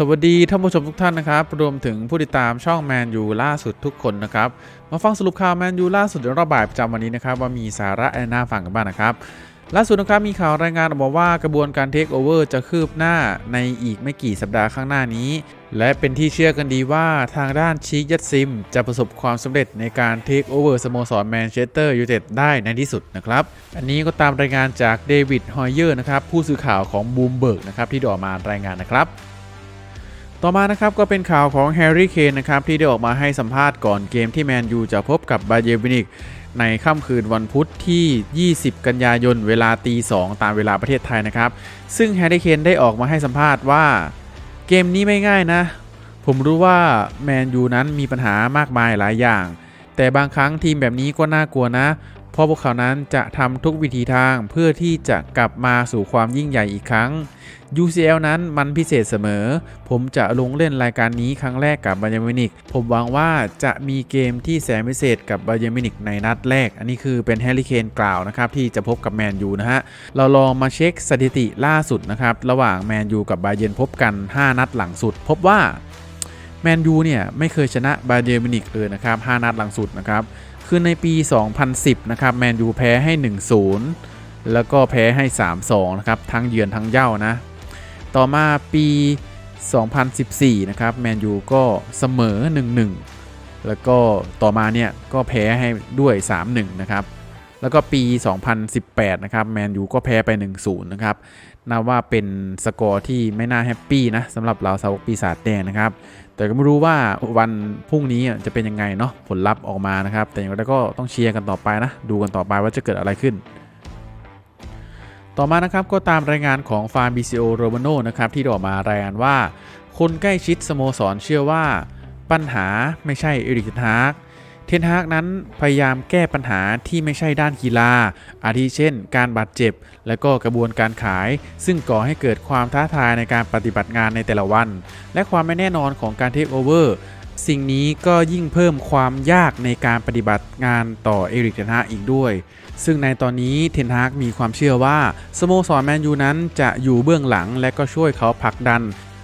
สวัสดีท่านผู้ชมทุกท่านนะครับ รวมถึงผู้ติดตามช่องแมนยูล่าสุดทุกคนนะครับ มาฟังสรุปข่าวแมนยูล่าสุดในรอบบ่ายประจำวันนี้นะครับ ว่ามีสาระอะไรน่าฟังกันบ้างนะครับ ล่าสุดนะครับมีข่าวรายงานออกมาว่ากระบวนการเทคโอเวอร์จะคืบหน้าในอีกไม่กี่สัปดาห์ข้างหน้านี้ และเป็นที่เชื่อกันดีว่าทางด้านชีกยัตซิม จะประสบความสำเร็จในการเทคโอเวอร์สโมสรแมนเชสเตอร์ยูไนเต็ดได้ในที่สุดนะครับ อันนี้ก็ตามรายงานจากเดวิดฮอยเยอร์นะครับผู้สื่อข่าวของบูมเบิร์กนะครับที่ดออมารายงานนะครับ ต่อมานะครับก็เป็นข่าวของแฮร์รี่เคนนะครับที่ได้ออกมาให้สัมภาษณ์ก่อนเกมที่แมนยูจะพบกับบาเยร์วินิกในค่ำคืนวันพุธที่ 20 กันยายนเวลาตี2ตามเวลาประเทศไทยนะครับ ซึ่งแฮร์รี่เคนได้ออกมาให้สัมภาษณ์ว่า เกมนี้ไม่ง่ายนะ ผมรู้ว่าแมนยูนั้นมีปัญหามากมายหลายอย่าง แต่บางครั้งทีมแบบนี้ก็น่ากลัวนะ ราะพวกเขานั้นจะทำทุกวิธีทางเพื่อที่จะกลับมาสู่ความยิ่งใหญ่อีกครั้ง UCL นั้นมันพิเศษเสมอ ผมจะลงเล่นรายการนี้ครั้งแรกกับบาเยร์มินิก ผมหวังว่าจะมีเกมที่แสนพิเศษกับบาเยร์มินิกในนัดแรก อันนี้คือเป็นแฮร์รี่เคนกล่าวนะครับที่จะพบกับแมนยูนะฮะ เราลองมาเช็คสถิติล่าสุดนะครับ ระหว่างแมนยูกับบาเยร์นพบกัน 5 นัดหลังสุด พบว่า แมนยูเนี่ยไม่เคยชนะบาเยอร์มินิกเลยนะครับ5นัดหลังสุดนะครับคือในปี 2010 นะครับแมนยูแพ้ให้ 1-0 แล้วก็แพ้ให้ 3-2 นะครับ ทั้งเยือนทั้งเย่านะ ต่อมาปี 2014 นะครับแมนยูก็เสมอ 1-1 แล้วก็ต่อมาเนี่ยก็แพ้ให้ด้วย 3-1 นะครับ แล้วก็ปี 2018 นะครับแมนยูก็แพ้ไป 1-0 นะครับนับว่าเป็นสกอร์ที่ไม่น่าแฮปปี้นะสำหรับเราสาวกปีศาจแดงนะครับ แต่ก็ไม่รู้ว่าวันพรุ่งนี้จะเป็นยังไงเนาะผลลัพธ์ออกมานะครับ แต่อย่างไรก็ต้องเชียร์กันต่อไปนะ ดูกันต่อไปว่าจะเกิดอะไรขึ้นต่อมานะครับก็ตามรายงานของฟาร์มบิซิโอโรมาโนนะครับที่ออกมารายงานว่า คนใกล้ชิดสโมสรเชื่อว่า ปัญหาไม่ใช่เอริกทนฮาก เทนฮากนั้นพยายามแก้ปัญหาที่ไม่ใช่ด้านกีฬา อาทิเช่น การบาดเจ็บ และก็กระบวนการขาย ซึ่งก่อให้เกิดความท้าทายในการปฏิบัติงานในแต่ละวัน และความไม่แน่นอนของการเทคโอเวอร์สิ่งนี้ก็ยิ่งเพิ่มความยากในการปฏิบัติงานต่อเอริกเทนฮากอีกด้วย ซึ่งในตอนนี้เทนฮากมีความเชื่อว่าสโมสรแมนยูนั้นจะอยู่เบื้องหลังและก็ช่วยเขาผลักดัน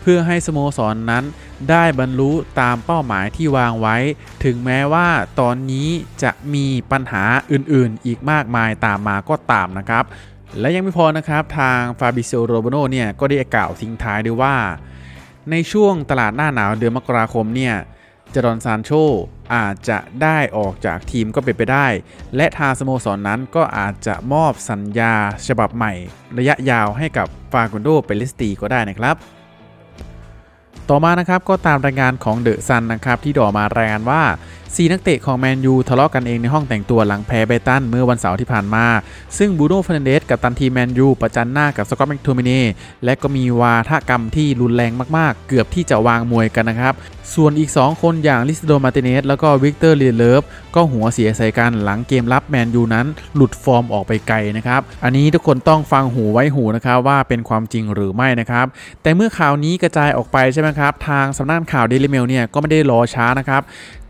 เพื่อให้สโมสรนนั้น ได้บรรลุตามเป้าหมายที่วางไว้ ถึงแม้ว่าตอนนี้จะมีปัญหาอื่นๆ อีกมากมายตามมาก็ตามนะครับ และยังไม่พอนะครับทางฟาบิโซโรบโนเนี่ยก็ได้กล่าวทิ้งท้ายด้วยว่า ในช่วงตลาดหน้าหนาวเดือนมกราคมเนี่ยจรอนซานโชอาจจะได้ออกจากทีมก็เป็นไปได้ และทางสโมสรนนั้นก็อาจจะมอบสัญญาฉบับใหม่ ระยะยาวให้กับฟากุนโดเปลิสตีก็ได้นะครับ ต่อมานะครับก็ตามรายงานของเดอะซันนะครับที่ดอมารายงานว่า 4 นักเตะของแมนยูทะเลาะกันเองในห้องแต่งตัวหลังแพ้ไบตันเมื่อวันเสาร์ที่ผ่านมา ซึ่งบูโน่ฟรนเดสกับตันทีแมนยูประจันหน้ากับสกอตแมคโทมิเน่และก็มีวาทกรรมที่รุนแรงมากๆ เกือบที่จะวางมวยกันนะครับ ส่วนอีก 2 คนอย่างลิสโดมาร์ติเนสแล้วก็วิกเตอร์เลียเลฟก็หัวเสียใส่กันหลังเกมรับแมนยูนั้นหลุดฟอร์มออกไปไกลนะครับ อันนี้ทุกคนต้องฟังหูไว้หูนะครับว่าเป็นความจริงหรือไม่นะครับ แต่เมื่อข่าวนี้กระจายออกไปใช่ไหมครับ ทางสำนักข่าวเดลิเมลเนี่ยก็ไม่ได้รอช้านะครับ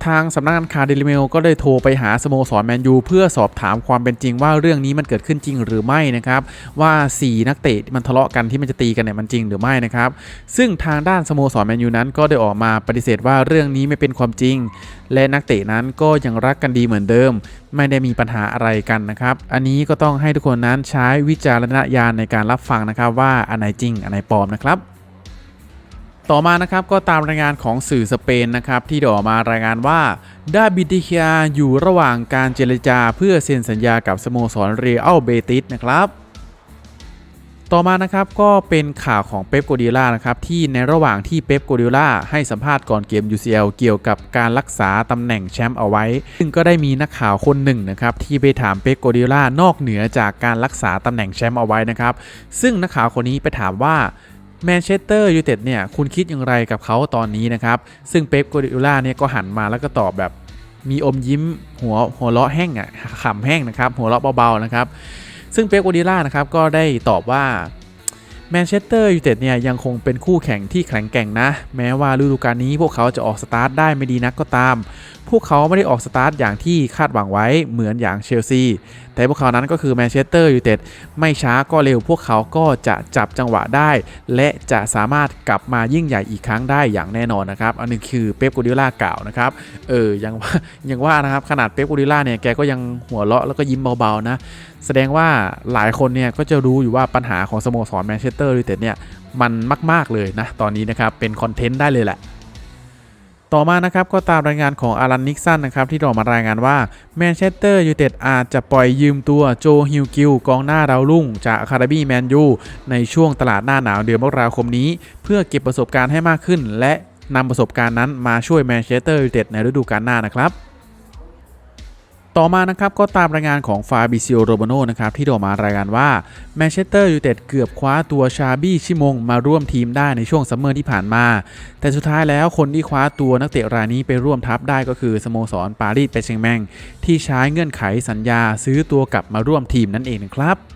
ทางสำนักงานข่าวเดลิเมลก็ได้โทรไปหาสโมสรแมนยูเพื่อสอบถามความเป็นจริงว่าเรื่องนี้มันเกิดขึ้นจริงหรือไม่นะครับ ว่า 4 นักเตะมันทะเลาะกันที่มันจะตีกันเนี่ยมันจริงหรือไม่นะครับ ซึ่งทางด้านสโมสรแมนยูนั้นก็ได้ออกมาปฏิเสธว่าเรื่องนี้ไม่เป็นความจริง และนักเตะนั้นก็ยังรักกันดีเหมือนเดิม ไม่ได้มีปัญหาอะไรกันนะครับ อันนี้ก็ต้องให้ทุกคนนั้นใช้วิจารณญาณในการรับฟังนะครับว่าอันไหนจริงอันไหนปลอมนะครับต่อมานะครับก็ตามรายงานของสื่อสเปนนะครับที่ดออกมารายงานว่าดาบิดิเคียอยู่ระหว่างการเจรจาเพื่อเซ็นสัญญากับสโมสรเรอัลเบติสนะครับ ต่อมานะครับก็เป็นข่าวของเป๊ปโกดิล่านะครับที่ในระหว่างที่เป๊ปโกดิล่าให้สัมภาษณ์ก่อนเกม UCL เกี่ยวกับการรักษาตำแหน่งแชมป์เอาไว้ ซึ่งก็ได้มีนักข่าวคนหนึ่งนะครับที่ไปถามเป๊ปโกดิล่านอกเหนือจากการรักษาตำแหน่งแชมป์เอาไว้นะครับซึ่งนักข่าวคนนี้ไปถามว่าแมนเชสเตอร์ยูไนเต็ดเนี่ยคุณคิดอย่างไรกับเขาตอนนี้นะครับซึ่งเป๊ปโกดิล่าเนี่ยก็หันมาแล้วก็ตอบแบบมีอมยิ้มหัวหัวเราะแห้งอะขำแห้งนะครับหัวเราะเบาๆนะครับ ซึ่งเป๊กโอดิล่านะครับก็ได้ตอบว่าแมนเชสเตอร์ยูไนเต็ดเนี่ยยังคงเป็นคู่แข่งที่แข็งแกร่งนะ แม้ว่าฤดูกาลนี้พวกเขาจะออกสตาร์ทได้ไม่ดีนักก็ตาม พวกเขาไม่ได้ออกสตาร์ทอย่างที่คาดหวังไว้เหมือนอย่างเชลซี แต่พวกเขานั้นก็คือแมนเชสเตอร์ยูไนเต็ดไม่ช้าก็เร็วพวกเขาก็จะจับจังหวะได้ และจะสามารถกลับมายิ่งใหญ่อีกครั้งได้อย่างแน่นอนนะครับ อันนี้คือเป๊ปกูดิล่ากล่าวนะครับ เออยังว่ายังว่านะครับขนาดเป๊ปกูดิล่าเนี่ยแกก็ยังหัวเราะแล้วก็ยิ้มเบาๆนะ แสดงว่าหลายคนเนี่ยก็จะรู้อยู่ว่าปัญหาของสโมสรแมนเชสเตอร์ยูไนเต็ดเนี่ยมันมาก ๆเลยนะตอนนี้นะครับเป็นคอนเทนต์ได้เลยแหละ ต่อมานะครับก็ตามรายงานของอารันนิกสันนะครับที่ออกมารายงานว่าแมนเชสเตอร์ยูไนเต็ดอาจจะปล่อยยืมตัวโจฮิวกิลกองหน้าดาวรุ่ง จากคาราบีแมนยูในช่วงตลาดหน้าหนาวเดือนมกราคมนี้ เพื่อเก็บประสบการณ์ให้มากขึ้น และนำประสบการณ์นั้นมาช่วยแมนเชสเตอร์ยูไนเต็ดในฤดูกาลหน้านะครับ ต่อมานะครับก็ตามรายงานของฟาบิซิโอโรโบโนนะครับที่ได้ออกมารายงานว่าแมนเชสเตอร์ยูไนเต็ดเกือบคว้าตัวชาบี้ชิมงมาร่วมทีมได้ในช่วงซัมเมอร์ที่ผ่านมา แต่สุดท้ายแล้วคนที่คว้าตัวนักเตะรายนี้ไปร่วมทัพได้ก็คือสโมสรปารีสแปเชงแมงที่ใช้เงื่อนไขสัญญาซื้อตัวกลับมาร่วมทีมนั่นเองนะครับ